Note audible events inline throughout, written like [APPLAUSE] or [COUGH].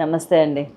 నమస్తే అండి.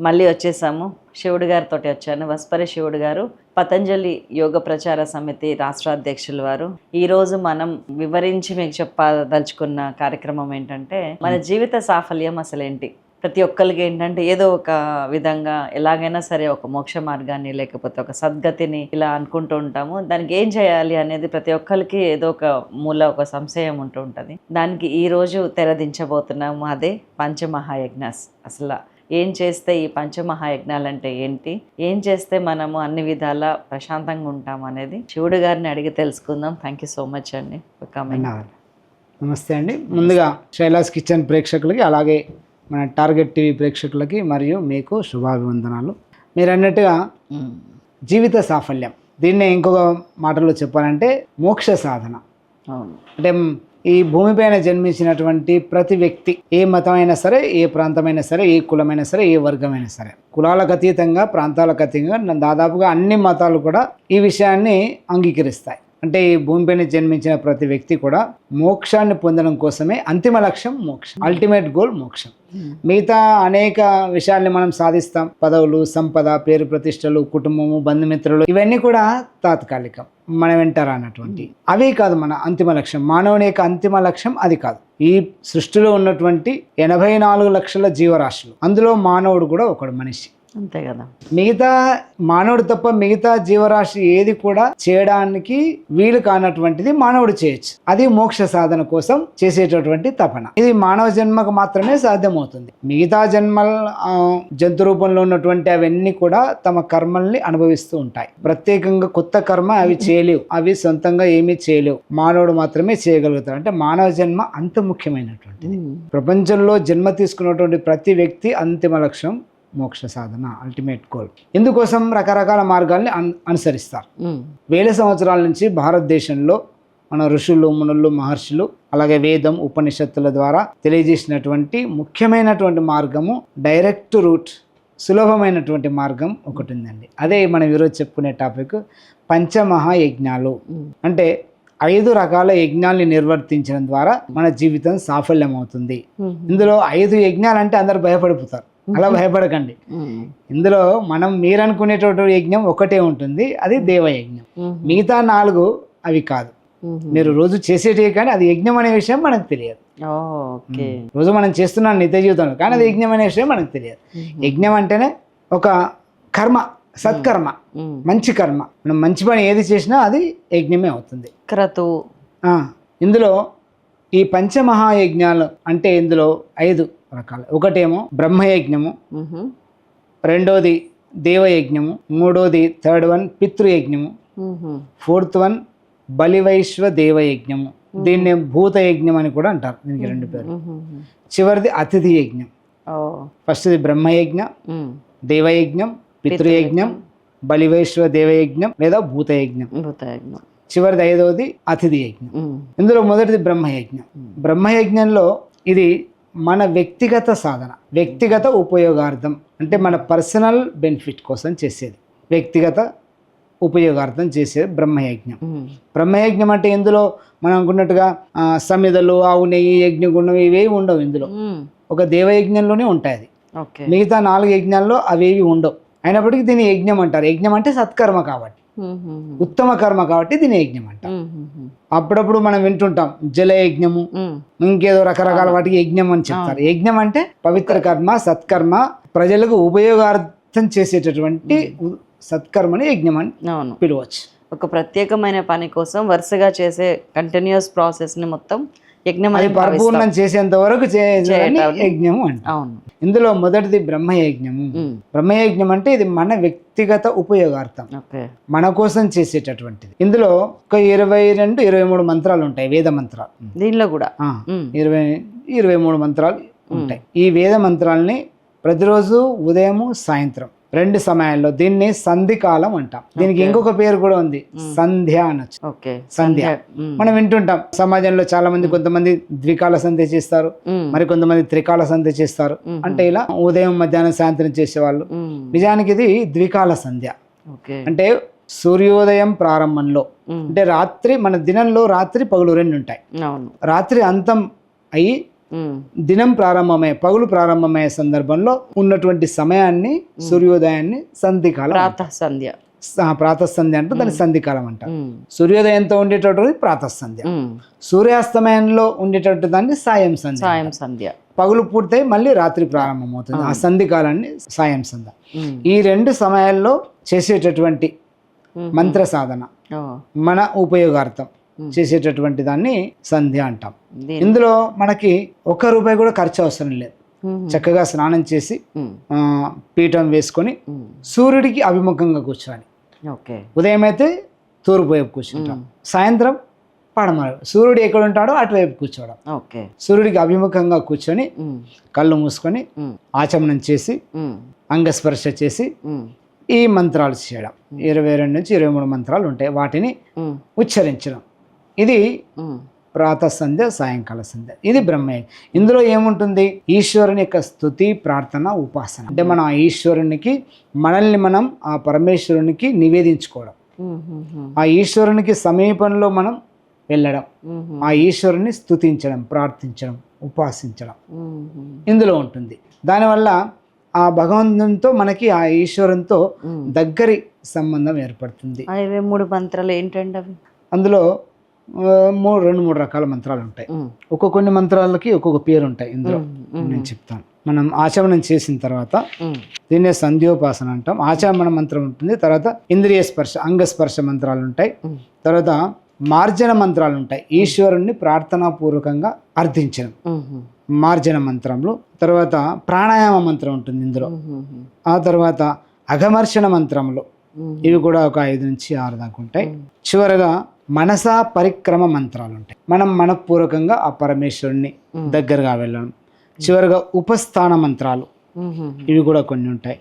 మళ్ళీ వచ్చేసాము. శివుడు గారితో వచ్చాను. వస్పరి శివుడు గారు పతంజలి యోగ ప్రచార సమితి రాష్ట్ర అధ్యక్షులు వారు. ఈరోజు మనం వివరించి మీకు చెప్పదలుచుకున్న కార్యక్రమం ఏంటంటే మన జీవిత సాఫల్యం అసలేంటి? ప్రతి ఒక్కరికి ఏంటంటే ఏదో ఒక విధంగా ఎలాగైనా సరే ఒక మోక్ష మార్గాన్ని లేకపోతే ఒక సద్గతిని ఇలా అనుకుంటూ ఉంటాము. దానికి ఏం చేయాలి అనేది ప్రతి ఒక్కరికి ఏదో ఒక మూల ఒక సంశయం ఉంటూ ఉంటుంది. దానికి ఈ రోజు తెరదించబోతున్నాము అదే పంచమహాయజ్ఞాస్. అసలు ఏం చేస్తే ఈ పంచమహాయజ్ఞాలు అంటే ఏంటి? ఏం చేస్తే మనము అన్ని విధాల ప్రశాంతంగా ఉంటాం అనేది శివుడు గారిని అడిగి తెలుసుకుందాం. థ్యాంక్ యూ సో మచ్ అండి నమస్తే అండి. ముందుగా శైలాస్ కిచెన్ ప్రేక్షకులకి అలాగే మన టార్గెట్ టీవీ ప్రేక్షకులకి మరియు మీకు శుభాభివందనాలు. మీరు అన్నట్టుగా జీవిత సాఫల్యం. దీన్నే ఇంకొక మాటలో చెప్పాలంటే మోక్ష సాధన. అంటే ఈ భూమిపైన జన్మించినటువంటి ప్రతి వ్యక్తి ఏ మతమైనా సరే ఏ ప్రాంతమైనా సరే ఏ కులమైనా సరే ఏ వర్గమైనా సరే కులాలకు అతీతంగా ప్రాంతాలకు అతీతంగా దాదాపుగా అన్ని మతాలు కూడా ఈ విషయాన్ని అంగీకరిస్తాయి. అంటే ఈ భూమిపైన జన్మించిన ప్రతి వ్యక్తి కూడా మోక్షాన్ని పొందడం కోసమే అంతిమ లక్ష్యం మోక్షం. అల్టిమేట్ గోల్ మోక్షం. మిగతా అనేక విషయాల్ని మనం సాధిస్తాం. పదవులు సంపద పేరు ప్రతిష్టలు కుటుంబము బంధుమిత్రులు ఇవన్నీ కూడా తాత్కాలికం. మన వెంటారా అన్నటువంటి అవి కాదు మన అంతిమ లక్ష్యం. మానవుని యొక్క అంతిమ లక్ష్యం అది కాదు. ఈ సృష్టిలో ఉన్నటువంటి ఎనభై నాలుగు లక్షల జీవరాశులు. అందులో మానవుడు కూడా ఒకడు మనిషి. అంతే కదా. మిగతా మానవుడు తప్ప మిగతా జీవరాశి ఏది కూడా చేయడానికి వీలు కానటువంటిది మానవుడు చేయొచ్చు. అది మోక్ష సాధన కోసం చేసేటటువంటి తపన. ఇది మానవ జన్మకు మాత్రమే సాధ్యమవుతుంది. మిగతా జన్మల జంతు రూపంలో ఉన్నటువంటి అవన్నీ కూడా తమ కర్మల్ని అనుభవిస్తూ ఉంటాయి. ప్రత్యేకంగా కొత్త కర్మ అవి చేయలేవు. అవి సొంతంగా ఏమీ చేయలేవు. మానవుడు మాత్రమే చేయగలుగుతాడు. అంటే మానవ జన్మ అంత ముఖ్యమైనటువంటిది. ప్రపంచంలో జన్మ తీసుకున్నటువంటి ప్రతి వ్యక్తి అంతిమ లక్ష్యం మోక్ష సాధన అల్టిమేట్ గోల్ ఇందుకోసం రకరకాల మార్గాల్ని అన్ అనుసరిస్తారు. వేల సంవత్సరాల నుంచి భారతదేశంలో మన ఋషులు మునులు మహర్షులు అలాగే వేదం ఉపనిషత్తుల ద్వారా తెలియజేసినటువంటి ముఖ్యమైనటువంటి మార్గము డైరెక్ట్ రూట్ సులభమైనటువంటి మార్గం ఒకటి ఉందండి అదే మనం ఈరోజు చెప్పుకునే టాపిక్ పంచమహాయజ్ఞాలు. అంటే ఐదు రకాల యజ్ఞాల్ని నిర్వర్తించడం ద్వారా మన జీవితం సాఫల్యం అవుతుంది. ఇందులో ఐదు యజ్ఞాలు అంటే అందరు భయపడిపోతారు. అలా భయపడకండి. ఇందులో మనం మీరు అనుకునేటటువంటి యజ్ఞం ఒకటే ఉంటుంది అది దేవయజ్ఞం. మిగతా నాలుగు అవి కాదు. మీరు రోజు చేసేటివి కానీ అది యజ్ఞం అనే విషయం మనకు తెలియదు. రోజు మనం చేస్తున్నాం నిత్య జీవితంలో కానీ అది యజ్ఞం అనే విషయం మనకు తెలియదు. యజ్ఞం అంటేనే ఒక కర్మ సత్కర్మ. మంచి కర్మ. మనం మంచి పని ఏది చేసినా అది యజ్ఞమే అవుతుంది. క్రతువు ఆ, ఇందులో ఈ పంచమహాయజ్ఞాలు అంటే ఇందులో ఐదు రకాలు. ఒకటేమో బ్రహ్మయజ్ఞము. రెండోది దేవయజ్ఞము. మూడోది థర్డ్ వన్ పితృయజ్ఞము. ఫోర్త్ వన్ బలివైశ్వ దేవయజ్ఞము. దీన్ని భూతయజ్ఞం అని కూడా అంటారు. దీనికి రెండు పేర్లు. చివరిది అతిథి యజ్ఞం ఫస్ట్ది బ్రహ్మయజ్ఞ. దేవయజ్ఞం పితృయజ్ఞం బలివైశ్వ దేవయజ్ఞం లేదా భూతయజ్ఞం. భూతయజ్ఞం. చివరిది ఐదవది అతిథి యజ్ఞం. ఇందులో మొదటిది బ్రహ్మయజ్ఞం. బ్రహ్మయజ్ఞంలో ఇది మన వ్యక్తిగత సాధన వ్యక్తిగత ఉపయోగార్థం అంటే మన పర్సనల్ బెనిఫిట్ కోసం చేసేది. వ్యక్తిగత ఉపయోగార్థం చేసేది బ్రహ్మయజ్ఞం. బ్రహ్మయజ్ఞం అంటే ఇందులో మనం అనుకున్నట్టుగా సమిదలు ఆవు నెయ్యి యజ్ఞగుండం ఇవేవి ఉండవు ఇందులో. ఒక దేవయజ్ఞంలోనే ఉంటాయి అది. మిగతా నాలుగు యజ్ఞాల్లో అవేవి ఉండవు. అయినప్పటికీ దీన్ని యజ్ఞం అంటారు. యజ్ఞం అంటే సత్కర్మ కాబట్టి. ఉత్తమ కర్మ కాబట్టి దీన్ని యజ్ఞం ఉహు. అప్పుడప్పుడు మనం వింటుంటాం జల యజ్ఞము. ఇంకేదో రకరకాల వాటికి యజ్ఞం అని చెప్తారు. యజ్ఞం అంటే పవిత్ర కర్మ సత్కర్మ ప్రజలకు ఉపయోగార్థం చేసేటటువంటి సత్కర్మని యజ్ఞం అని పిలవచ్చు. ఒక ప్రత్యేకమైన పని కోసం వరుసగా చేసే కంటిన్యూస్ ప్రాసెస్ని మొత్తం యజ్ఞం అది. పరిపూర్ణం చేసేంత వరకు యజ్ఞము అంట అవును. ఇందులో మొదటిది బ్రహ్మయజ్ఞము. బ్రహ్మయజ్ఞం అంటే ఇది మన వ్యక్తిగత ఉపయోగార్థం. మన కోసం చేసేటటువంటిది. ఇందులో ఒక ఇరవై రెండు ఇరవై మూడు మంత్రాలు ఉంటాయి వేద మంత్రాలు. దీనిలో కూడా. ఇరవై ఇరవై మూడు మంత్రాలు ఉంటాయి. ఈ వేద మంత్రాల్ని ప్రతిరోజు ఉదయము సాయంత్రం రెండు సమయాల్లో దీన్ని సంధి కాలం అంటాం. దీనికి ఇంకొక పేరు కూడా ఉంది. సంధ్య అనొచ్చు సంధ్య. మనం వింటుంటాం. సమాజంలో చాలా మంది కొంతమంది ద్వికాల సంధ్య చేస్తారు. మరి కొంతమంది త్రికాల సంధ్య చేస్తారు. అంటే ఇలా ఉదయం మధ్యాహ్నం సాయంత్రం చేసేవాళ్ళు. నిజానికి ఇది ద్వికాల సంధ్య. అంటే సూర్యోదయం ప్రారంభంలో. అంటే రాత్రి మన దినంలో రాత్రి పగులు రెండు ఉంటాయి. రాత్రి అంతం అయ్యి. దినం ప్రారంభమయ్యే పగులు ప్రారంభమయ్యే సందర్భంలో ఉన్నటువంటి సమయాన్ని సూర్యోదయాన్ని సంధికాలం ప్రాతః సంధ్య ప్రాతః సంధ్య అంటే దాని సంధికాలం ఉమ్. సూర్యోదయంతో ఉండేటటువంటి ప్రాతః సంధ్య ఉమ్. సూర్యాస్తమయంలో ఉండేటటువంటి దాన్ని సాయం సంధ్య సాయం సంధ్య. పగులు పూర్తయి మళ్ళీ రాత్రి ప్రారంభమవుతుంది. ఆ సంధి కాలాన్ని సాయం సంధ్య. ఈ రెండు సమయాల్లో చేసేటటువంటి. మంత్ర సాధన. మన ఉపయోగార్థం. చేసేటటువంటి దాన్ని సంధ్య అంటాం ఇందులో మనకి ఒక్క రూపాయి కూడా ఖర్చు అవసరం లేదు. చక్కగా స్నానం చేసి పీఠం వేసుకొని. సూర్యుడికి అభిముఖంగా కూర్చోవాలి ఓకే ఉదయం అయితే తూర్పు వైపు కూర్చుంటాం సాయంత్రం పడమర సూర్యుడు ఎక్కడ ఉంటాడో అటువైపు కూర్చోవడం సూర్యుడికి అభిముఖంగా కూర్చొని. కళ్ళు మూసుకొని. ఆచమనం చేసి. అంగస్పర్శ చేసి. ఈ మంత్రాలు చేయడం ఇరవై రెండు నుంచి ఇరవై మూడు మంత్రాలు ఉంటాయి వాటిని. ఉచ్చరించడం ఇది. ప్రాతః సంధ్య సాయంకాల సంధ్య ఇది బ్రహ్మే ఇందులో ఏముంటుంది ఈశ్వరుని యొక్క స్థుతి ప్రార్థన ఉపాసన అంటే మనం ఆ ఈశ్వరునికి మనల్ని మనం ఆ పరమేశ్వరునికి నివేదించుకోవడం. ఆ ఈశ్వరునికి సమీపంలో మనం వెళ్ళడం. ఆ ఈశ్వరుని స్తుతించడం ప్రార్థించడం ఉపాసించడం. ఇందులో ఉంటుంది దానివల్ల ఆ భగవంతునితో మనకి ఆ ఈశ్వరునితో ఉమ్. దగ్గరి సంబంధం ఏర్పడుతుంది మూడు మంత్రాలు ఏంటండి అవి అందులో మూడు రెండు మూడు రకాల మంత్రాలు ఉంటాయి. ఒక్కొక్క కొన్ని మంత్రాలకి ఒక్కొక్క పేరు ఉంటాయి ఇందులో. నేను చెప్తాను మనం ఆచమనం చేసిన తర్వాత. దీన్నే సంధ్యోపాసన అంటాం ఆచమన మంత్రం ఉంటుంది తర్వాత ఇంద్రియ స్పర్శ అంగస్పర్శ మంత్రాలు ఉంటాయి. తర్వాత మార్జన మంత్రాలు ఉంటాయి ఈశ్వరుణ్ణి ప్రార్థనాపూర్వకంగా అర్థించడం. మార్జన మంత్రంలో తర్వాత ప్రాణాయామ మంత్రం ఉంటుంది ఇందులో. ఆ తర్వాత అఘమర్షణ మంత్రంలో. ఇవి కూడా ఒక ఐదు నుంచి ఆరు దాకా ఉంటాయి చివరగా మనసా పరిక్రమ మంత్రాలు ఉంటాయి మనం మనపూర్వకంగా ఆ పరమేశ్వరుణ్ణి దగ్గరగా వెళ్ళడం. చివరగా ఉపస్థాన మంత్రాలు. ఇవి కూడా కొన్ని ఉంటాయి.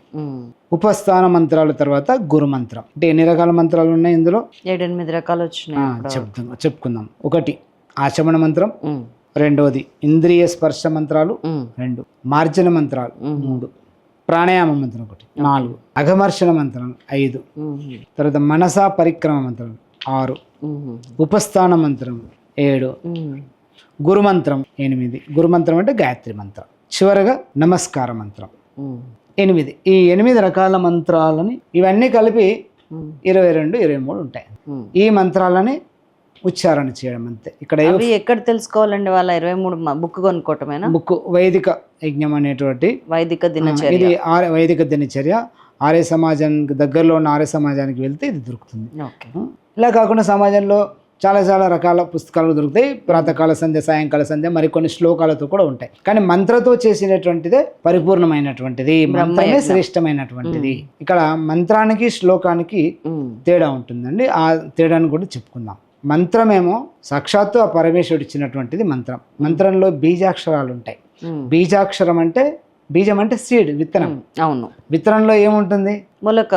ఉపస్థాన మంత్రాల తర్వాత గురు మంత్రం. అంటే ఎన్ని రకాల మంత్రాలు ఉన్నాయి ఇందులో? ఏడెనిమిది రకాలు వచ్చినాయి చెప్తాం చెప్పుకుందాం. ఒకటి ఆచమన మంత్రం. రెండవది ఇంద్రియ స్పర్శ మంత్రాలు. రెండు మార్జన మంత్రాలు. మూడు ప్రాణాయామ మంత్రం ఒకటి. నాలుగు అఘమర్షణ మంత్రం. ఐదు. తర్వాత మనసా పరిక్రమ మంత్రం. ఆరు. ఉపస్థాన మంత్రం ఏడు. గురుమంత్రం ఎనిమిది. గురుమంత్రం అంటే గాయత్రి మంత్రం. చివరగా నమస్కార మంత్రం. ఎనిమిది. ఈ ఎనిమిది రకాల మంత్రాలని ఇవన్నీ కలిపి. ఇరవై రెండు ఇరవై మూడు ఉంటాయి. ఈ మంత్రాలని ఉచ్చారణ చేయడం అంతే. ఇక్కడ ఎక్కడ తెలుసుకోవాలండి వాళ్ళ ఇరవై మూడు బుక్ కొనుక్కోవటమేనా? బుక్ వైదిక యజ్ఞం అనేటువంటి వైదిక దినచర్య. ఇది వైదిక దినచర్య. ఆర్య సమాజానికి దగ్గరలో ఉన్న ఆర్య సమాజానికి వెళ్తే ఇది దొరుకుతుంది. ఇలా కాకుండా సమాజంలో చాలా చాలా రకాల పుస్తకాలు దొరుకుతాయి. ప్రాతకాల సంధ్య సాయంకాల సంధ్య మరికొన్ని శ్లోకాలతో కూడా ఉంటాయి. కానీ మంత్రతో చేసినటువంటిదే పరిపూర్ణమైనటువంటిది. మంత్రమే శ్రేష్టమైనటువంటిది. ఇక్కడ మంత్రానికి శ్లోకానికి. తేడా ఉంటుందండి. ఆ తేడాను కూడా చెప్పుకుందాం. మంత్రమేమో సాక్షాత్తు ఆ పరమేశ్వరుడు ఇచ్చినటువంటిది మంత్రం. మంత్రంలో బీజాక్షరాలు ఉంటాయి. బీజాక్షరం అంటే బీజం అంటే సీడ్ విత్తనం. అవును. విత్తనంలో ఏముంటుంది? మొలక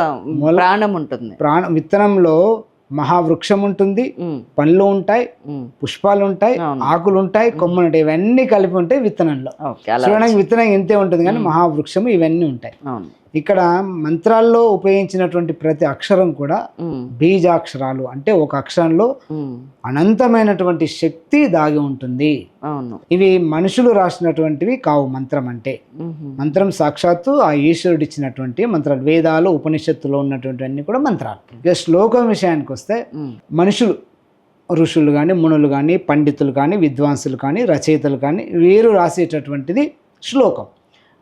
ప్రాణం ఉంటుంది. ప్రాణ విత్తనంలో మహావృక్షం ఉంటుంది. పండ్లు ఉంటాయి. పుష్పాలు ఉంటాయి. ఆకులు ఉంటాయి కొమ్మలు ఉంటాయి ఇవన్నీ కలిపి ఉంటాయి విత్తనంలో. చూడడానికి విత్తనం ఇంతే ఉంటుంది కానీ మహావృక్షం ఇవన్నీ ఉంటాయి. అవును. ఇక్కడ మంత్రాల్లో ఉపయోగించినటువంటి ప్రతి అక్షరం కూడా. బీజాక్షరాలు అంటే ఒక అక్షరంలో. అనంతమైనటువంటి శక్తి దాగి ఉంటుంది ఇవి మనుషులు రాసినటువంటివి కావు మంత్రం అంటే. మంత్రం సాక్షాత్తు ఆ ఈశ్వరుడు ఇచ్చినటువంటి మంత్రాలు వేదాలు ఉపనిషత్తులో ఉన్నటువంటి అన్ని కూడా మంత్రాలు ఇక శ్లోకం విషయానికి వస్తే. మనుషులు ఋషులు కానీ మునులు కానీ పండితులు కానీ విద్వాంసులు కానీ రచయితలు కానీ వీరు రాసేటటువంటిది శ్లోకం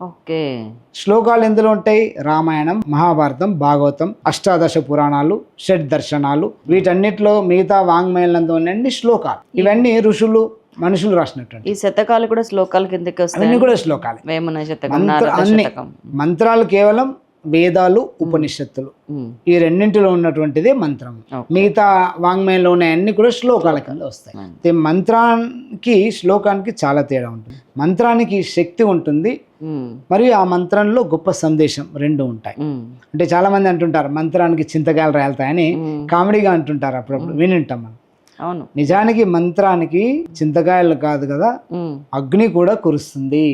ఓకే. శ్లోకాలు ఎందులో ఉంటాయి? రామాయణం మహాభారతం భాగవతం అష్టాదశ పురాణాలు షడ్ దర్శనాలు. వీటన్నిటిలో మిగతా వాంగ్మయంలో ఉన్న శ్లోకాలు. ఇవన్నీ ఋషులు మనుషులు రాసినటువంటి. ఈ శతకాలు కూడా శ్లోకాల కిందకి వస్తాయి అవన్నీ కూడా శ్లోకాలే. వేమన శతకం అన్ని మంత్రాలు కేవలం వేదాలు ఉపనిషత్తులు. ఈ రెండింటిలో ఉన్నటువంటిదే మంత్రం. మిగతా వాంగ్మయంలో ఉన్న అన్ని కూడా శ్లోకాల కింద వస్తాయి మంత్రానికి శ్లోకానికి చాలా తేడా ఉంటుంది మంత్రానికి శక్తి ఉంటుంది. మరియు ఆ మంత్రంలో గొప్ప సందేశం రెండు ఉంటాయి. అంటే చాలా మంది అంటుంటారు మంత్రానికి చింతకాయలు రాలుతాయని. కామెడీగా అంటుంటారు అప్పుడప్పుడు వినింటాం మనం అవును నిజానికి మంత్రానికి చింతకాయలు కాదు కదా. అగ్ని కూడా కురుస్తుంది.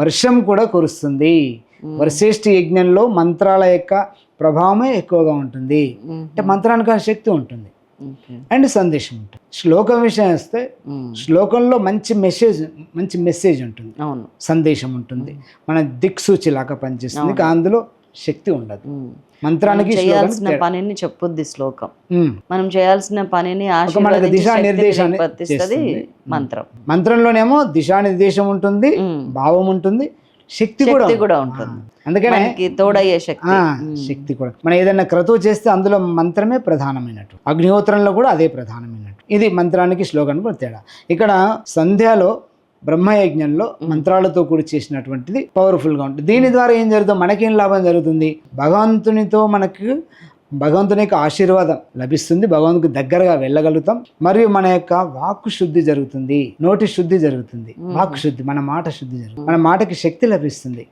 వర్షం కూడా కురుస్తుంది వర్షేష్ఠి యజ్ఞంలో మంత్రాల యొక్క ప్రభావమే ఎక్కువగా ఉంటుంది. అంటే మంత్రానికి ఆ శక్తి ఉంటుంది. అండ్ సందేశం ఉంటుంది. శ్లోకం విషయం వస్తే. శ్లోకంలో మంచి మెసేజ్ మంచి మెసేజ్ ఉంటుంది. అవును. సందేశం ఉంటుంది. మన దిక్సూచి లాగా పనిచేస్తుంది అందులో శక్తి ఉండదు. మంత్రానికి చేయాల్సిన పనిని చెప్పుద్ది శ్లోకం. మనం చేయాల్సిన పనిని చేస్తుంది. మంత్రం మంత్రంలోనేమో దిశానిర్దేశం ఉంటుంది. భావం ఉంటుంది. శక్తి కూడా కూడా ఉంటుంది. అందుకనే తోడయ్యే శక్తి. శక్తి కూడా. మనం ఏదైనా క్రతువు చేస్తే అందులో మంత్రమే ప్రధానమైనట్టు. అగ్నిహోత్రంలో కూడా అదే ప్రధానమైనట్టు. ఇది మంత్రానికి శ్లోకానికి కూడా తేడా. ఇక్కడ సంధ్యాలో బ్రహ్మయజ్ఞంలో మంత్రాలతో కూడి చేసినటువంటిది పవర్ఫుల్గా ఉంటుంది. దీని ద్వారా ఏం జరుగుతుంది? మనకేం లాభం జరుగుతుంది? భగవంతునితో మనకు భగవంతుని యొక్క ఆశీర్వాదం లభిస్తుంది. భగవంతునికి దగ్గరగా వెళ్ళగలుగుతాం. మరియు మన యొక్క వాక్కు శుద్ధి జరుగుతుంది. నోటి శుద్ధి జరుగుతుంది. వాక్కు శుద్ధి మన మాట శుద్ధి జరుగుతుంది. మన మాటకి శక్తి లభిస్తుంది.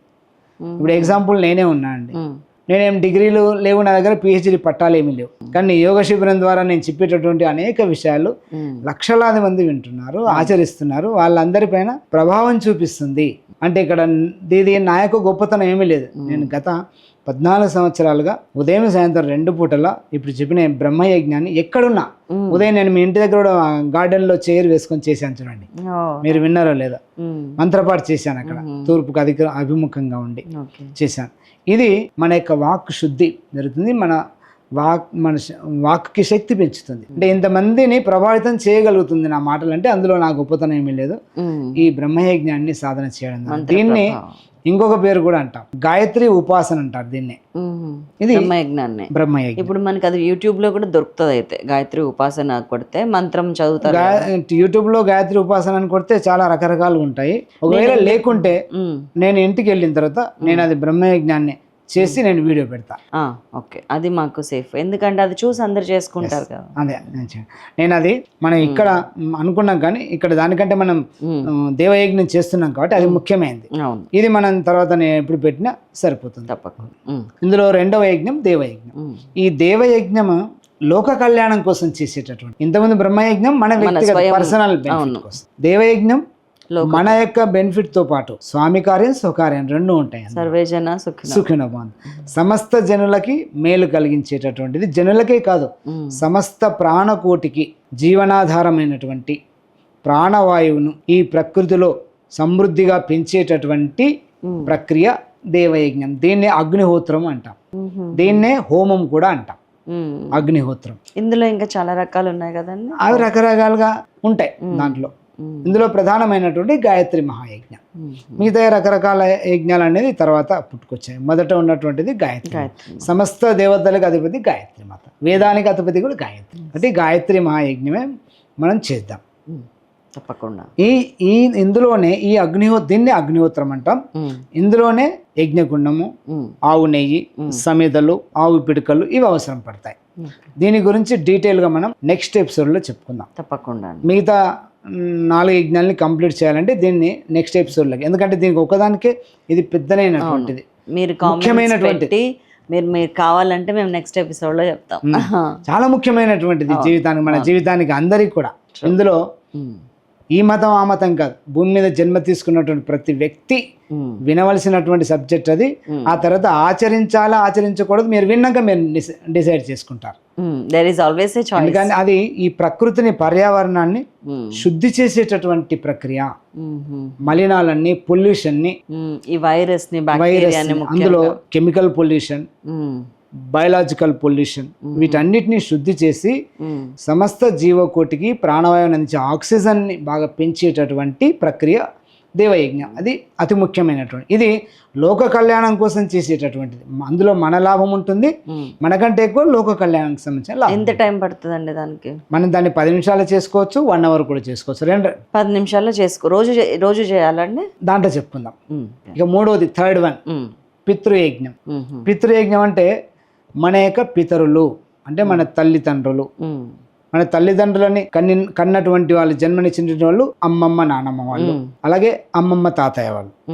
ఇప్పుడు ఎగ్జాంపుల్ నేనే ఉన్నా అండి. నేనేం డిగ్రీలు లేవు నా దగ్గర పిహెచ్డి పట్టాలు ఏమీ లేవు కానీ యోగ శిబిరం ద్వారా నేను చెప్పేటటువంటి అనేక విషయాలు. లక్షలాది మంది వింటున్నారు ఆచరిస్తున్నారు. వాళ్ళందరిపైన ప్రభావం చూపిస్తుంది. అంటే ఇక్కడ దీది నా యొక్క గొప్పతనం ఏమీ లేదు. నేను గత పద్నాలుగు సంవత్సరాలుగా ఉదయం సాయంత్రం రెండు పూటల ఇప్పుడు చెప్పిన బ్రహ్మయజ్ఞాన్ని ఎక్కడున్నా. ఉదయం నేను మీ ఇంటి దగ్గర కూడా గార్డెన్లో చైర్ వేసుకొని చేశాను చూడండి. మీరు విన్నారో లేదా. మంత్రపాటు చేశాను అక్కడ. తూర్పుకు అధిక అభిముఖంగా ఉండి చేశాను. ఇది మన యొక్క వాక్ శుద్ధి జరుగుతుంది. మన వాక్ మన వాక్కి శక్తి పెంచుతుంది. అంటే ఇంతమందిని ప్రభావితం చేయగలుగుతుంది నా మాటలు అంటే అందులో నా గొప్పతనం ఏమీ లేదు. ఈ బ్రహ్మయజ్ఞాన్ని సాధన చేయడం. దీన్ని. ఇంకొక పేరు కూడా అంటాం గాయత్రి ఉపాసన అంటారు దీన్ని. ఇది బ్రహ్మయజ్ఞాన్ని బ్రహ్మయజ్ఞం ఇప్పుడు మనకి అది యూట్యూబ్లో కూడా దొరుకుతుంది అయితే గాయత్రి ఉపాసన కొడితే మంత్రం చదువుతారు కదా. గా- యూట్యూబ్లో గాయత్రి ఉపాసన అని కొడితే చాలా రకరకాలు ఉంటాయి ఒకవేళ లేకుంటే. నేను ఇంటికి వెళ్ళిన తర్వాత నేను అది బ్రహ్మయజ్ఞాన్ని చేసి నేను వీడియో పెడతా. ఓకే. అది మాకు సేఫ్ ఎందుకంటే అది చూసి అందరు చేసుకుంటారు కదా. అదే నేను అది మనం ఇక్కడ మ్, అనుకున్నాం కానీ ఇక్కడ దానికంటే మనం. ఆ, దేవయజ్ఞం చేస్తున్నాం కాబట్టి అది ముఖ్యమైనది అవును. ఇది మనం తర్వాత నేను ఎప్పుడు పెట్టినా సరిపోతుంది. తప్పకుండా. ఇందులో రెండవ యజ్ఞం దేవయజ్ఞం. ఈ దేవయజ్ఞం లోక కళ్యాణం కోసం చేసేటటువంటి ఇంతకుముందు బ్రహ్మయజ్ఞం మన వ్యక్తిగత పర్సనల్ దేవయజ్ఞం మన యొక్క బెనిఫిట్తో పాటు స్వామి కార్యం స్వకార్యం రెండు ఉంటాయి. సర్వేజన సుఖిన. సమస్త జనులకి మేలు కలిగించేటటువంటిది జనులకే కాదు. సమస్త ప్రాణకోటికి జీవనాధారమైనటువంటి ప్రాణవాయువును ఈ ప్రకృతిలో సమృద్ధిగా పెంచేటటువంటి. ప్రక్రియ దేవయజ్ఞం దీన్నే అగ్నిహోత్రం అంటాం. దీన్నే హోమం కూడా అంటాం. అగ్నిహోత్రం ఇందులో ఇంకా చాలా రకాలు ఉన్నాయి కదండి అవి రకరకాలుగా ఉంటాయి దాంట్లో. ఇందులో ప్రధానమైనటువంటి గాయత్రి మహాయజ్ఞం. మిగతా రకరకాల యజ్ఞాలు అనేది తర్వాత పుట్టుకొచ్చాయి. మొదట ఉన్నటువంటిది గాయత్రి సమస్త దేవతలకు అధిపతి గాయత్రి మాత. వేదానికి అధిపతి కూడా గాయత్రి అంటే గాయత్రి మహాయజ్ఞమే మనం చేద్దాం. తప్పకుండా. ఈ ఈ ఇందులోనే ఈ అగ్నిహో దీన్ని అగ్నిహోత్రం అంటాం. ఇందులోనే యజ్ఞగుండము. ఆవు నెయ్యి సమిదలు ఆవు పిడకలు ఇవి అవసరం పడతాయి. దీని గురించి డీటెయిల్గా మనం నెక్స్ట్ ఎపిసోడ్లో చెప్పుకుందాం. తప్పకుండా. మిగతా నాలుగు యజ్ఞాలని కంప్లీట్ చేయాలంటే దీన్ని నెక్స్ట్ ఎపిసోడ్లోకి ఎందుకంటే దీనికి ఒకదానికే ఇది పెద్దనైనటువంటిది మీరు ముఖ్యమైనటువంటి- మీరు మీరు కావాలంటే మేము నెక్స్ట్ ఎపిసోడ్లో చెప్తాం. చాలా ముఖ్యమైనటువంటిది [LAUGHS] జీవితానికి మన జీవితానికి అందరికీ కూడా. ఇందులో. ఈ మతం ఆ మతం కాదు. భూమి మీద జన్మ తీసుకున్నటువంటి ప్రతి వ్యక్తి. వినవలసినటువంటి సబ్జెక్ట్ అది. ఆ తర్వాత ఆచరించాలా ఆచరించకూడదు మీరు విన్నాక మీరు డిసైడ్ చేసుకుంటారు. ఎందుకంటే అది ఈ ప్రకృతిని పర్యావరణాన్ని శుద్ధి చేసేటటువంటి ప్రక్రియ. మలినాలన్నీ పొల్యూషన్ని ఈ వైరస్ని వైరస్ అందులో కెమికల్ పొల్యూషన్. Biological pollution. వీటన్నిటిని శుద్ధి చేసి. సమస్త జీవకోటికి ప్రాణవాయువుని అందించే ఆక్సిజన్ని బాగా పెంచేటటువంటి ప్రక్రియ దేవయజ్ఞం. అది అతి ముఖ్యమైనటువంటి. ఇది లోక కళ్యాణం కోసం చేసేటటువంటిది. అందులో మన లాభం ఉంటుంది. మనకంటే ఎక్కువ లోక కళ్యాణానికి సంబంధించిన లాభం ఎంత టైం పడుతుందండి దానికి? మనం దాన్ని పది నిమిషాలు చేసుకోవచ్చు వన్ అవర్ కూడా చేసుకోవచ్చు. రెండు పది నిమిషాల్లో చేసుకో రోజు రోజు చేయాలండి దాంట్లో చెప్పుకుందాం. ఇక మూడవది థర్డ్ వన్. పితృయజ్ఞం. పితృయజ్ఞం అంటే మన యొక్క పితరులు అంటే మన తల్లిదండ్రులు. మన తల్లిదండ్రులని కన్ని కన్నటువంటి వాళ్ళు జన్మనిచ్చినటువంటి వాళ్ళు అమ్మమ్మ నానమ్మ వాళ్ళు. అలాగే అమ్మమ్మ తాతయ్య వాళ్ళు.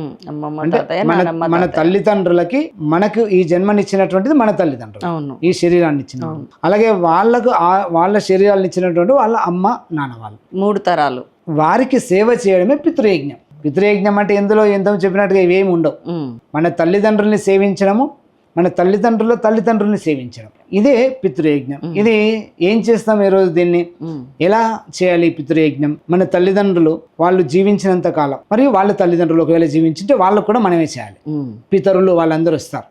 అంటే మన మన. తల్లిదండ్రులకి మనకు ఈ జన్మనిచ్చినటువంటిది మన తల్లిదండ్రులు. ఈ శరీరాన్ని ఇచ్చిన. అలాగే వాళ్ళకు వాళ్ళ శరీరాలను ఇచ్చినటువంటి వాళ్ళ అమ్మ నాన్న వాళ్ళు. మూడు తరాలు. వారికి సేవ చేయడమే పితృయజ్ఞం. పితృయజ్ఞం అంటే ఎందులో ఎంతో చెప్పినట్టుగా ఇవేమి ఉండవు. మన తల్లిదండ్రుల్ని సేవించడము మన తల్లిదండ్రుల తల్లిదండ్రుల్ని సేవించడం. ఇదే పితృయజ్ఞం. ఇది ఏం చేస్తాం ఈరోజు దీన్ని? ఎలా చేయాలి పితృయజ్ఞం? మన తల్లిదండ్రులు వాళ్ళు జీవించినంత కాలం మరియు వాళ్ళ తల్లిదండ్రులు ఒకవేళ జీవించింటే వాళ్ళకు కూడా మనమే చేయాలి. పితరులు వాళ్ళందరూ వస్తారు.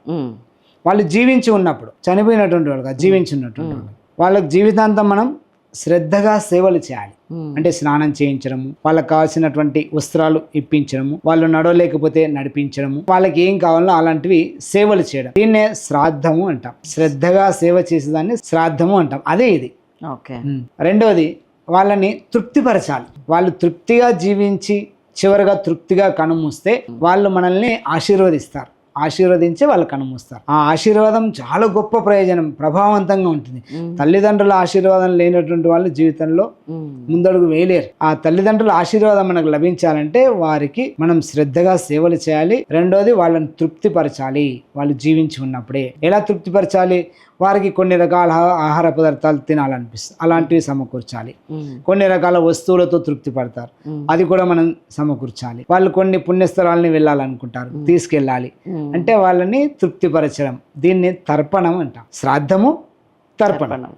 వాళ్ళు జీవించి ఉన్నప్పుడు చనిపోయినటువంటి వాళ్ళు కాదు, జీవించి ఉన్నటువంటి వాళ్ళు. వాళ్ళకి జీవితాంతం మనం శ్రద్ధగా సేవలు చేయాలి. అంటే స్నానం చేయించడము వాళ్ళకి కావాల్సినటువంటి వస్త్రాలు ఇప్పించడము వాళ్ళు నడవలేకపోతే నడిపించడము వాళ్ళకి ఏం కావాలో అలాంటివి సేవలు చేయడం. దీన్నే శ్రాద్ధము అంటాం. శ్రద్ధగా సేవ చేసేదాన్ని శ్రాద్ధము అంటాం. అదే ఇది. ఓకే. రెండవది వాళ్ళని తృప్తిపరచాలి. వాళ్ళు తృప్తిగా జీవించి చివరిగా తృప్తిగా కనుమూస్తే వాళ్ళు మనల్ని ఆశీర్వదిస్తారు. ఆశీర్వదించి వాళ్ళు కనుమూస్తారు ఆ ఆశీర్వాదం చాలా గొప్ప ప్రయోజనం ప్రభావవంతంగా ఉంటుంది. తల్లిదండ్రుల ఆశీర్వాదం లేనటువంటి వాళ్ళు జీవితంలో ముందడుగు వేయలేరు. ఆ తల్లిదండ్రుల ఆశీర్వాదం మనకు లభించాలంటే వారికి మనం శ్రద్ధగా సేవలు చేయాలి. రెండోది వాళ్ళని తృప్తిపరచాలి. వాళ్ళు జీవించి ఉన్నప్పుడే. ఎలా తృప్తిపరచాలి? వారికి కొన్ని రకాల ఆహా- ఆహార పదార్థాలు తినాలనిపిస్తుంది. అలాంటివి సమకూర్చాలి. కొన్ని రకాల వస్తువులతో తృప్తి పడతారు అది కూడా మనం సమకూర్చాలి. వాళ్ళు కొన్ని పుణ్యస్థలాలని వెళ్ళాలనుకుంటారు. తీసుకెళ్ళాలి. అంటే వాళ్ళని తృప్తిపరచడం. దీన్ని తర్పణం అంటాం. శ్రాద్ధము తర్పణం.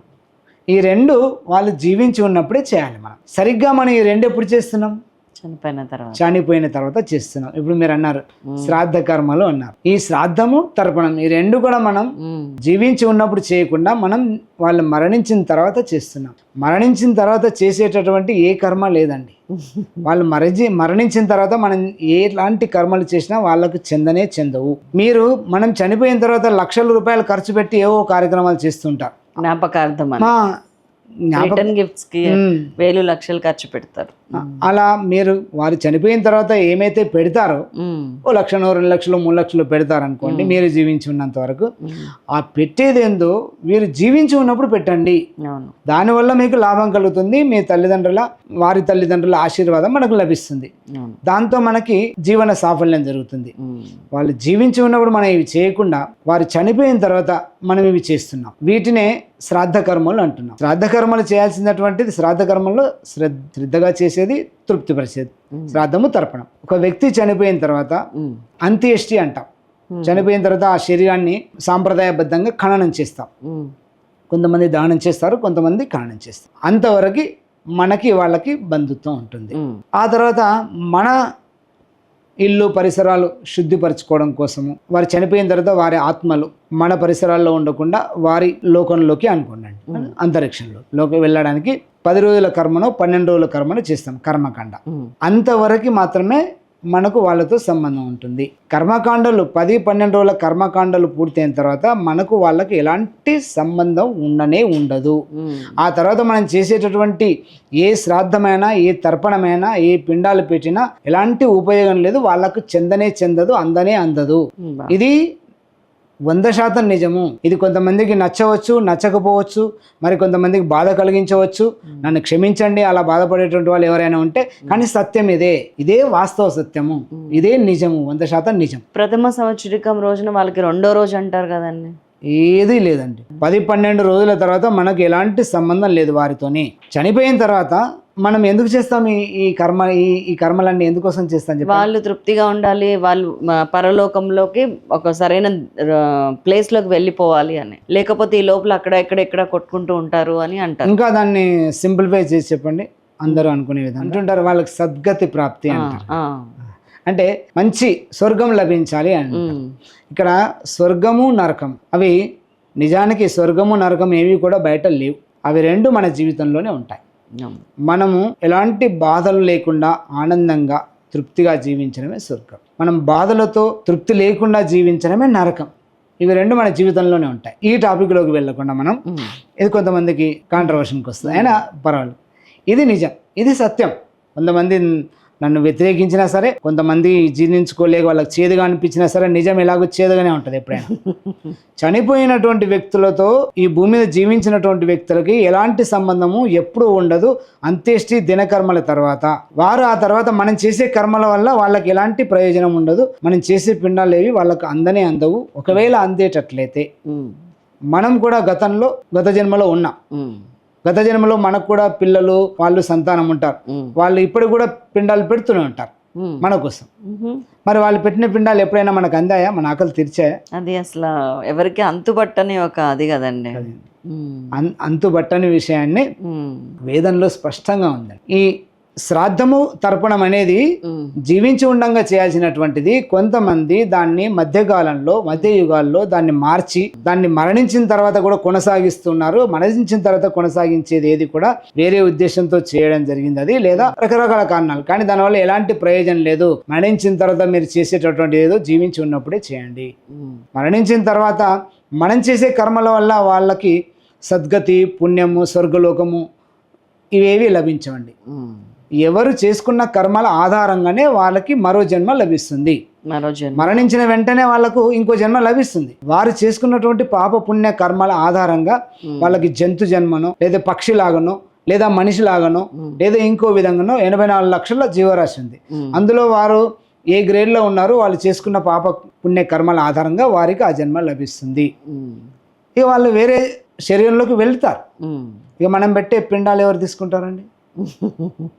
ఈ రెండు వాళ్ళు జీవించి ఉన్నప్పుడే చేయాలి మనం. సరిగ్గా మనం ఈ రెండు ఎప్పుడు చేస్తున్నాం? చనిపోయిన తర్వాత. చనిపోయిన తర్వాత చేస్తున్నాం. ఇప్పుడు మీరు అన్నారు శ్రాద్ధ కర్మలు అన్నారు. ఈ శ్రాద్ధము తర్పణం ఈ రెండు కూడా మనం జీవించి ఉన్నప్పుడు చేయకుండా మనం వాళ్ళు మరణించిన తర్వాత చేస్తున్నాం. మరణించిన తర్వాత చేసేటటువంటి ఏ కర్మ లేదండి. [LAUGHS] వాళ్ళు మరణి మరణించిన తర్వాత మనం ఎలాంటి కర్మలు చేసినా వాళ్ళకు చెందనే చెందవు. మీరు మనం చనిపోయిన తర్వాత లక్షల రూపాయలు ఖర్చు పెట్టి ఏవో కార్యక్రమాలు చేస్తుంటారు. జ్ఞాపకార్థం రిటర్న్ గిఫ్ట్స్కి. వేలు లక్షలు ఖర్చు పెడతారు. అలా మీరు వారు చనిపోయిన తర్వాత ఏమైతే పెడతారో ఓ లక్షనో రెండు లక్షలు మూడు లక్షలు పెడతారు అనుకోండి మీరు జీవించి ఉన్నంత వరకు. ఆ పెట్టేది ఏందో మీరు జీవించి ఉన్నప్పుడు పెట్టండి. దానివల్ల మీకు లాభం కలుగుతుంది. మీ తల్లిదండ్రుల వారి తల్లిదండ్రుల ఆశీర్వాదం మనకు లభిస్తుంది. దాంతో మనకి జీవన సాఫల్యం జరుగుతుంది. వాళ్ళు జీవించి ఉన్నప్పుడు మనం ఇవి చేయకుండా వారు చనిపోయిన తర్వాత మనం ఇవి చేస్తున్నాం. వీటినే శ్రాద్ధ కర్మలు అంటున్నాం. శ్రాద్ధ కర్మలు చేయాల్సినటువంటిది శ్రాద్ధ కర్మల్లో శ్రద్ధ శ్రద్ధగా చేసేది తృప్తిపరిచేది. శ్రాద్ధము తర్పణం. ఒక వ్యక్తి చనిపోయిన తర్వాత అంత్యేష్టి అంటాం. చనిపోయిన తర్వాత ఆ శరీరాన్ని సాంప్రదాయబద్ధంగా ఖననం చేస్తాం. కొంతమంది దానం చేస్తారు కొంతమంది ఖననం చేస్తారు. అంతవరకు మనకి వాళ్ళకి బంధుత్వం ఉంటుంది. ఆ తర్వాత మన ఇల్లు పరిసరాలు శుద్ధిపరచుకోవడం కోసము. వారు చనిపోయిన తర్వాత వారి ఆత్మలు మన పరిసరాల్లో ఉండకుండా వారి లోకంలోకి అనుకోండి అంతరిక్షంలో లోకి వెళ్ళడానికి పది రోజుల కర్మను పన్నెండు రోజుల కర్మను చేస్తాం కర్మకాండ. అంతవరకు మాత్రమే మనకు వాళ్ళతో సంబంధం ఉంటుంది. కర్మకాండలు పది పన్నెండు రోజుల కర్మకాండలు పూర్తయిన తర్వాత మనకు వాళ్ళకి ఎలాంటి సంబంధం ఉండనే ఉండదు. ఆ తర్వాత మనం చేసేటటువంటి ఏ శ్రాద్ధమైనా ఏ తర్పణమైనా ఏ పిండాలు పెట్టినా ఎలాంటి ఉపయోగం లేదు. వాళ్ళకు చెందనే చెందదు అందనే అందదు. ఇది వంద శాతం నిజము. ఇది కొంతమందికి నచ్చవచ్చు నచ్చకపోవచ్చు మరి కొంతమందికి బాధ కలిగించవచ్చు. నన్ను క్షమించండి అలా బాధపడేటువంటి వాళ్ళు ఎవరైనా ఉంటే కానీ సత్యం ఇదే. ఇదే వాస్తవ సత్యము. ఇదే నిజము వంద శాతం నిజం. ప్రథమ సంవత్సరికం రోజున వాళ్ళకి రెండో రోజు అంటారు కదండి. ఏదీ లేదండి. పది పన్నెండు రోజుల తర్వాత మనకు ఎలాంటి సంబంధం లేదు వారితోని. చనిపోయిన తర్వాత మనం ఎందుకు చేస్తాం ఈ ఈ కర్మ ఈ ఈ కర్మలన్నీ ఎందుకోసం చేస్తాం చెప్పి వాళ్ళు తృప్తిగా ఉండాలి వాళ్ళు పరలోకంలోకి ఒక సరైన ప్లేస్లోకి వెళ్ళిపోవాలి అని. లేకపోతే ఈ లోపల అక్కడ ఇక్కడ ఇక్కడ కొట్టుకుంటూ ఉంటారు అని అంటారు. ఇంకా దాన్ని సింప్లిఫై చేసి చెప్పండి. అందరూ అనుకునే విధంగా. అంటుంటారు వాళ్ళకి సద్గతి ప్రాప్తి అంటారు. అంటే మంచి స్వర్గం లభించాలి అని ఇక్కడ స్వర్గము నరకం. అవి నిజానికి స్వర్గము నరకం ఏవి కూడా బయట లేవు. అవి రెండు మన జీవితంలోనే ఉంటాయి. మనము ఎలాంటి బాధలు లేకుండా ఆనందంగా తృప్తిగా జీవించడమే స్వర్గం. మనం బాధలతో తృప్తి లేకుండా జీవించడమే నరకం. ఇవి రెండు మన జీవితంలోనే ఉంటాయి. ఈ టాపిక్లోకి వెళ్ళకుండా మనం ఇది కొంతమందికి కాంట్రవర్షన్కి వస్తుంది. అయినా పర్వాలేదు. ఇది నిజం. ఇది సత్యం. కొంతమంది నన్ను వ్యతిరేకించినా సరే కొంతమంది జీర్ణించుకోలేక వాళ్ళకి చేదుగా అనిపించినా సరే నిజం ఎలాగో చేదుగానే ఉంటుంది ఎప్పుడైనా. చనిపోయినటువంటి వ్యక్తులతో ఈ భూమి మీద జీవించినటువంటి వ్యక్తులకి ఎలాంటి సంబంధము ఎప్పుడూ ఉండదు. అంత్యేష్టి దినకర్మల తర్వాత. వారు ఆ తర్వాత మనం చేసే కర్మల వల్ల వాళ్ళకి ఎలాంటి ప్రయోజనం ఉండదు. మనం చేసే పిండాలు ఏవి వాళ్ళకి అందనే అందవు. ఒకవేళ అందేటట్లయితే మనం కూడా గతంలో గత జన్మలో ఉన్నాం. గత జన్మలో మనకు కూడా పిల్లలు వాళ్ళు సంతానం ఉంటారు. వాళ్ళు ఇప్పుడు కూడా పిండాలు పెడుతూనే ఉంటారు. మన కోసం. మరి వాళ్ళు పెట్టిన పిండాలు ఎప్పుడైనా మనకు అందాయా? మన ఆకలి తీర్చాయా అది అసలు ఎవరికి అంతుబట్టని ఒక అది కదండి. అంతుబట్టని విషయాన్ని. వేదంలో స్పష్టంగా ఉందండి. ఈ శ్రాద్ధము తర్పణం అనేది. జీవించి ఉండంగా చేయాల్సినటువంటిది. కొంతమంది దాన్ని మధ్యకాలంలో మధ్య యుగాల్లో దాన్ని మార్చి దాన్ని మరణించిన తర్వాత కూడా కొనసాగిస్తున్నారు. మరణించిన తర్వాత కొనసాగించేది ఏది కూడా వేరే ఉద్దేశంతో చేయడం జరిగింది అది. లేదా రకరకాల కారణాలు. కానీ దానివల్ల ఎలాంటి ప్రయోజనం లేదు. మరణించిన తర్వాత మీరు చేసేటటువంటి ఏదో జీవించి ఉన్నప్పుడే చేయండి. మరణించిన తర్వాత మనం చేసే కర్మల వల్ల వాళ్ళకి సద్గతి పుణ్యము స్వర్గలోకము ఇవేవి లభించవండి. ఎవరు చేసుకున్న కర్మల ఆధారంగానే వాళ్ళకి మరో జన్మ లభిస్తుంది. మరో జన్మ. మరణించిన వెంటనే వాళ్ళకు ఇంకో జన్మ లభిస్తుంది. వారు చేసుకున్నటువంటి పాప పుణ్య కర్మల ఆధారంగా వాళ్ళకి జంతు జన్మనో లేదా పక్షిలాగనో లేదా మనిషిలాగనో లేదా ఇంకో విధంగానో ఎనభై నాలుగు లక్షల జీవరాశి ఉంది. అందులో వారు ఏ గ్రేడ్లో ఉన్నారో వాళ్ళు చేసుకున్న పాప పుణ్య కర్మల ఆధారంగా వారికి ఆ జన్మ లభిస్తుంది. ఇక వాళ్ళు వేరే శరీరంలోకి వెళ్తారు. ఇక మనం పెట్టే పిండాలు ఎవరు తీసుకుంటారండి? [LAUGHS]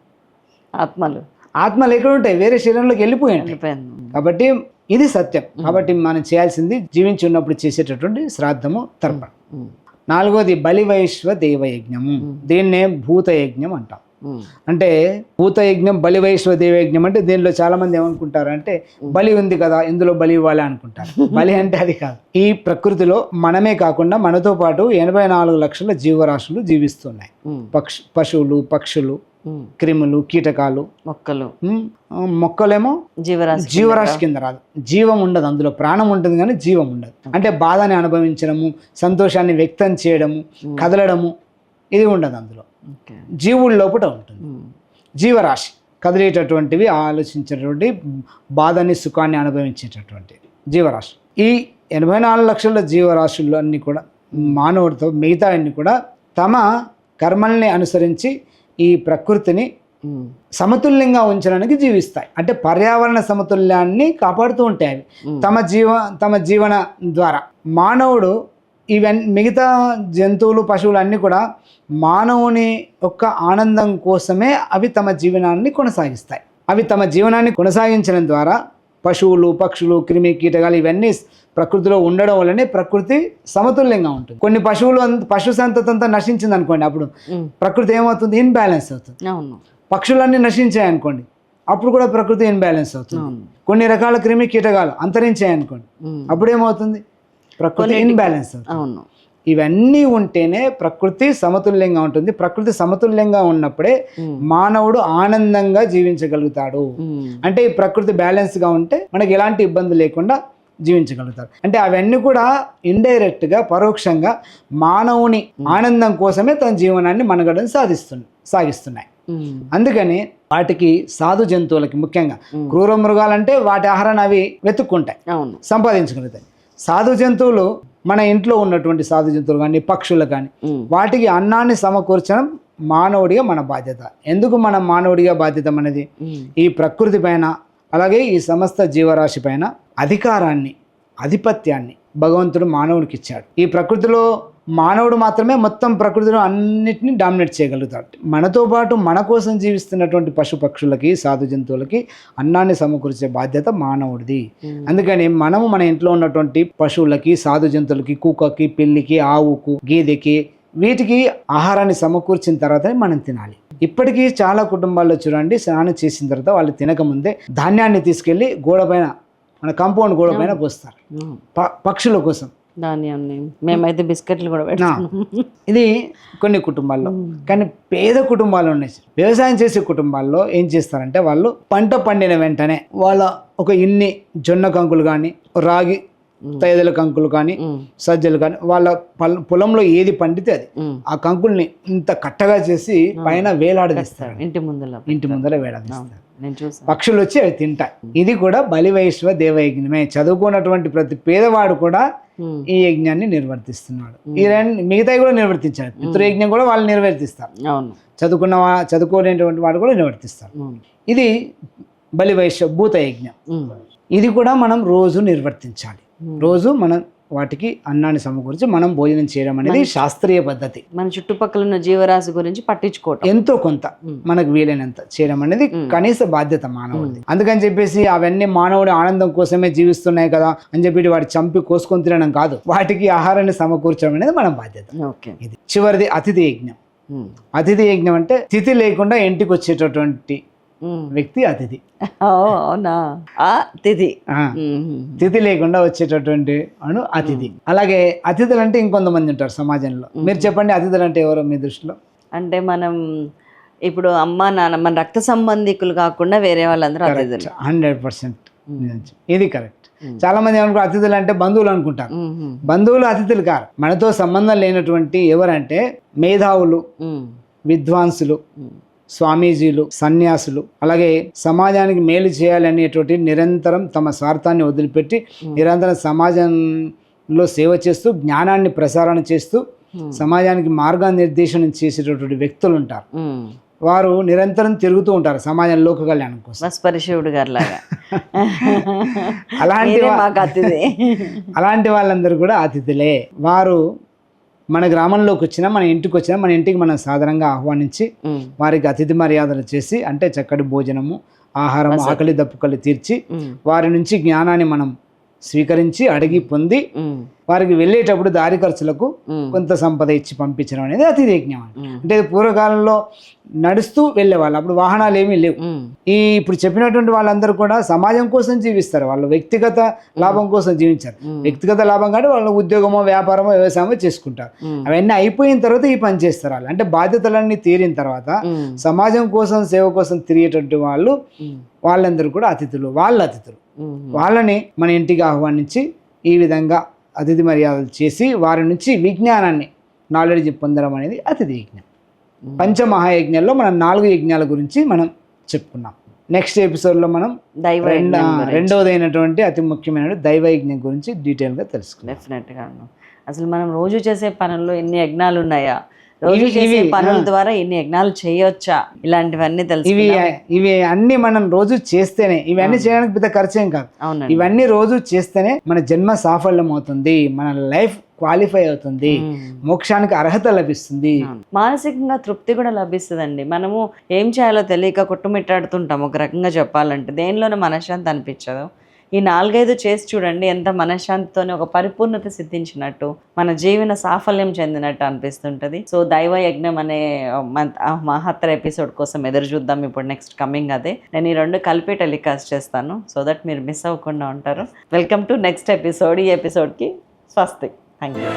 ఆత్మలు. ఆత్మలు ఎక్కడ ఉంటాయి? వేరే శరీరంలోకి వెళ్ళిపోయి ఉంటాయి. వెళ్ళిపోయింది కాబట్టి ఇది సత్యం. కాబట్టి మనం చేయాల్సింది జీవించి ఉన్నప్పుడు చేసేటటువంటి శ్రాద్ధము తర్పణ. ఉమ్. నాలుగోది బలివైశ్వ దేవయజ్ఞము దీన్నే భూతయజ్ఞం అంటాం. అంటే భూతయజ్ఞం బలివైశ్వ దేవయజ్ఞం అంటే దీనిలో చాలా మంది ఏమనుకుంటారు అంటే బలి ఉంది కదా ఇందులో బలి ఇవ్వాలి అనుకుంటారు. బలి అంటే అది కాదు. ఈ ప్రకృతిలో మనమే కాకుండా మనతో పాటు ఎనభై నాలుగు లక్షల జీవరాశులు జీవిస్తున్నాయి. పక్ష పశువులు పక్షులు. క్రిములు కీటకాలు. మొక్కలు. మొక్కలేమో జీవరాశి జీవరాశి కింద రాదు. జీవం ఉండదు అందులో ప్రాణం ఉంటుంది కానీ జీవం ఉండదు. అంటే బాధని అనుభవించడము సంతోషాన్ని వ్యక్తం చేయడము కదలడము ఇది ఉండదు అందులో. జీవుడి లోపల ఉంటుంది. జీవరాశి కదిలేటటువంటివి ఆలోచించేటటువంటి బాధని సుఖాన్ని అనుభవించేటటువంటి జీవరాశి. ఈ ఎనభై నాలుగు లక్షల జీవరాశులు అన్నీ కూడా మానవుడితో మిగతా అన్ని కూడా తమ కర్మల్ని అనుసరించి ఈ ప్రకృతిని. సమతుల్యంగా ఉంచడానికి జీవిస్తాయి అంటే పర్యావరణ సమతుల్యాన్ని కాపాడుతూ ఉంటాయి అవి. తమ జీవ తమ జీవన ద్వారా మానవుడు ఇవన్నీ మిగతా జంతువులు పశువులు అన్నీ కూడా మానవుని యొక్క ఆనందం కోసమే అవి తమ జీవనాన్ని కొనసాగిస్తాయి అవి తమ జీవనాన్ని కొనసాగించడం ద్వారా పశువులు పక్షులు క్రిమి కీటకాలు ఇవన్నీ ప్రకృతిలో ఉండడం వల్లనే ప్రకృతి సమతుల్యంగా ఉంటుంది. కొన్ని పశువులు అంత- పశు సంతతి అంతా నశించింది అనుకోండి అప్పుడు. ప్రకృతి ఏమవుతుంది? ఇన్బ్యాలెన్స్ అవుతుంది. పక్షులన్నీ నశించాయి అనుకోండి అప్పుడు కూడా ప్రకృతి ఇన్బ్యాలెన్స్ అవుతుంది. కొన్ని రకాల క్రిమి కీటకాలు అంతరించాయి అనుకోండి. అప్పుడు ఏమవుతుంది? ప్రకృతి ఇన్బ్యాలెన్స్ అవుతుంది. అవును. ఇవన్నీ ఉంటేనే ప్రకృతి సమతుల్యంగా ఉంటుంది. ప్రకృతి సమతుల్యంగా ఉన్నప్పుడే. మానవుడు ఆనందంగా జీవించగలుగుతాడు. అంటే ఈ ప్రకృతి బ్యాలెన్స్గా ఉంటే మనకి ఎలాంటి ఇబ్బంది లేకుండా జీవించగలుగుతారు అంటే అవన్నీ కూడా ఇండైరెక్ట్గా పరోక్షంగా మానవుని ఆనందం కోసమే తన జీవనాన్ని మనగడని సాధిస్తున్నాయి సాగిస్తున్నాయి. అందుకని వాటికి సాధు జంతువులకి ముఖ్యంగా క్రూర మృగాలంటే వాటి ఆహారాన్ని అవి వెతుక్కుంటాయి. సంపాదించుకుంటాయి సాధు జంతువులు మన ఇంట్లో ఉన్నటువంటి సాధు జంతువులు కానీ పక్షులు కానీ. వాటికి అన్నాన్ని సమకూర్చడం మానవుడిగా మన బాధ్యత ఎందుకు మన మానవుడిగా బాధ్యత ఉమ్. ఈ ప్రకృతి పైన అలాగే ఈ సమస్త జీవరాశి పైన అధికారాన్ని ఆధిపత్యాన్ని భగవంతుడు మానవుడికి ఇచ్చాడు ఈ ప్రకృతిలో మానవుడు మాత్రమే మొత్తం ప్రకృతిలో అన్నిటిని డామినేట్ చేయగలుగుతాడు. మనతో పాటు మన కోసం జీవిస్తున్నటువంటి పశు పక్షులకి సాధు జంతువులకి అన్నాన్ని సమకూర్చే బాధ్యత మానవుడిది. ఉమ్. అందుకని మనము మన ఇంట్లో ఉన్నటువంటి పశువులకి సాధు జంతువులకి కుక్కకి పిల్లికి ఆవుకు గేదెకి వీటికి ఆహారాన్ని సమకూర్చిన తర్వాతనే మనం తినాలి. ఇప్పటికీ చాలా కుటుంబాల్లో చూడండి స్నానం చేసిన తర్వాత వాళ్ళు తినకముందే ధాన్యాన్ని తీసుకెళ్ళి గోడ పైన మన కాంపౌండ్ గోడ పైన పోస్తారు. ప- పక్షుల కోసం. ధాన్యాన్ని. మేమైతే బిస్కెట్లు కూడా పెడతాం ఇది కొన్ని కుటుంబాల్లో. కానీ పేద కుటుంబాలు ఉన్నాయి. వ్యవసాయం చేసే కుటుంబాల్లో ఏం చేస్తారంటే వాళ్ళు పంట పండిన వెంటనే వాళ్ళ ఒక ఇన్ని జొన్న కంకులు కానీ రాగి తైదల కంకులు కానీ. సజ్జలు కానీ వాళ్ళ పల్- పొలంలో ఏది పండితే అది. ఆ కంకుల్ని ఇంత కట్టగా చేసి పైన వేలాడదీస్తారు. ఇంటి ముందుల ఇంటి ముందర వేలాడదీస్తారు. పక్షులు వచ్చి అవి తింటాయి. ఇది కూడా బలివైశ్వ దేవయజ్ఞమే. చదువుకున్నటువంటి ప్రతి పేదవాడు కూడా. ఈ యజ్ఞాన్ని నిర్వర్తిస్తున్నాడు. ఈ రెండు మిగతాయి కూడా నిర్వర్తించాడు పితృయజ్ఞం కూడా వాళ్ళు నిర్వర్తిస్తారు. అవును. చదువుకున్న వా- చదువుకోలేనటువంటి వాడు కూడా నిర్వర్తిస్తారు. ఇది బలివైశ్వ భూత యజ్ఞం. ఇది కూడా మనం రోజు నిర్వర్తించాలి. రోజు మనం వాటికి అన్నాన్ని సమకూర్చి మనం భోజనం చేయడం అనేది శాస్త్రీయ పద్ధతి. మన చుట్టుపక్కల ఉన్న జీవరాశి గురించి పట్టించుకోవటం. ఎంతో కొంత. మనకు వీలైనంత చేయడం అనేది కనీస బాధ్యత మానవుడిది. అందుకని చెప్పేసి అవన్నీ మానవుడి ఆనందం కోసమే జీవిస్తున్నాయి కదా అని చెప్పి వాటి చంపి కోసుకొని తినడం కాదు. వాటికి ఆహారాన్ని సమకూర్చడం అనేది మన బాధ్యత. ఇది చివరిది అతిథి యజ్ఞం. అతిథి యజ్ఞం అంటే తిథి లేకుండా ఇంటికి వచ్చేటటువంటి. వ్యక్తి అతిథి. అవునా? ఆ తిథి. లేకుండా వచ్చేటటువంటి అను అతిథి. అలాగే అతిథులు అంటే ఇంకొంతమంది ఉంటారు సమాజంలో. మీరు చెప్పండి అతిథులు అంటే ఎవరో మీ దృష్టిలో? అంటే మనం ఇప్పుడు అమ్మ నాన్న మన రక్త సంబంధికులు కాకుండా వేరే వాళ్ళందరూ అతిథులు. Hundred percent. ఇది కరెక్ట్. చాలా మంది ఏమనుకో అతిథులు అంటే బంధువులు అనుకుంటారు. బంధువులు అతిథులు కారు. మనతో సంబంధం లేనటువంటి ఎవరంటే మేధావులు విద్వాంసులు. స్వామీజీలు సన్యాసులు అలాగే సమాజానికి మేలు చేయాలనేటువంటి నిరంతరం తమ స్వార్థాన్ని వదిలిపెట్టి నిరంతరం సమాజంలో సేవ చేస్తూ జ్ఞానాన్ని ప్రసారణ చేస్తూ. సమాజానికి మార్గనిర్దేశనం చేసేటటువంటి వ్యక్తులు ఉంటారు. వారు నిరంతరం తిరుగుతూ ఉంటారు సమాజం లోక కళ్యాణం కోసం. గారు లాగా [LAUGHS] అలాంటి [LAUGHS] అలాంటి వాళ్ళందరూ కూడా అతిథులే. వారు మన గ్రామంలోకి వచ్చినా మన ఇంటికి వచ్చినా మన ఇంటికి మనం సాధారణంగా ఆహ్వానించి వారికి అతిథి మర్యాదలు చేసి అంటే చక్కటి భోజనము ఆహారం ఆకలి దప్పుకలు తీర్చి వారి నుంచి జ్ఞానాన్ని మనం స్వీకరించి అడిగి పొంది వారికి వెళ్ళేటప్పుడు దారి ఖర్చులకు కొంత సంపద ఇచ్చి పంపించడం అనేది ఉమ్, అంటే పూర్వకాలంలో నడుస్తూ వెళ్ళేవాళ్ళు అప్పుడు వాహనాలు ఏమీ లేవు. ఈ ఇప్పుడు చెప్పినటువంటి వాళ్ళందరూ కూడా సమాజం కోసం జీవిస్తారు. వాళ్ళు వ్యక్తిగత లాభం కోసం జీవించారు. వ్యక్తిగత లాభం కాదు వాళ్ళు ఉద్యోగమో వ్యాపారమో వ్యవసాయమో చేసుకుంటారు. అవన్నీ అయిపోయిన తర్వాత ఈ పని చేస్తారు వాళ్ళు. అంటే బాధ్యతలన్నీ తీరిన తర్వాత సమాజం కోసం సేవ కోసం తిరిగేటువంటి వాళ్ళు వాళ్ళందరూ కూడా అతిథులు వాళ్ళ అతిథులు. వాళ్ళని మన ఇంటికి ఆహ్వానించి ఈ విధంగా అతిథి మర్యాదలు చేసి వారి నుంచి విజ్ఞానాన్ని నాలెడ్జ్ పొందడం అనేది అతిథి యజ్ఞం. పంచమహాయజ్ఞాల్లో మనం నాలుగు యజ్ఞాల గురించి మనం చెప్పుకున్నాం. నెక్స్ట్ ఎపిసోడ్లో మనం దైవ. రెండవదైనటువంటి అతి ముఖ్యమైన దైవ యజ్ఞం గురించి డీటెయిల్గా తెలుసుకుందాం. డెఫినెట్ గాను అసలు మనం రోజు చేసే పనుల్లో ఎన్ని యజ్ఞాలు ఉన్నాయా? రోజు చేసే పనుల. ద్వారా ఎన్ని యజ్ఞాలు చేయొచ్చా? ఇలాంటివన్నీ తెలుసు ఇవి ఇవి అన్ని మనం రోజు చేస్తేనే ఇవన్నీ చేయడానికి పెద్ద ఖర్చేం కాదు. అవునండి. ఇవన్నీ రోజు చేస్తేనే మన జన్మ సాఫల్యం అవుతుంది మన లైఫ్ క్వాలిఫై అవుతుంది. మోక్షానికి అర్హత లభిస్తుంది. మానసికంగా తృప్తి కూడా లభిస్తుందండి. మనము ఏం చేయాలో తెలియక కొట్టుమిట్టాడుతుంటాం. ఒక రకంగా చెప్పాలంటే దేనిలోనూ మనశ్శాంతి అనిపించదు. ఈ నాలుగైదు చేసి చూడండి ఎంత మనశ్శాంతితోనే ఒక పరిపూర్ణత సిద్ధించినట్టు మన జీవన సాఫల్యం చెందినట్టు అనిపిస్తుంటది. సో దైవ యజ్ఞం అనే మహత్తర ఎపిసోడ్ కోసం ఎదురు చూద్దాం ఇప్పుడు నెక్స్ట్ కమింగ్ అదే. నేను ఈ రెండు కలిపి టెలికాస్ట్ చేస్తాను సో దట్ మీరు మిస్ అవ్వకుండా ఉంటారు. వెల్కమ్ టు నెక్స్ట్ ఎపిసోడ్ ఈ ఎపిసోడ్కి స్వస్తి. Thank you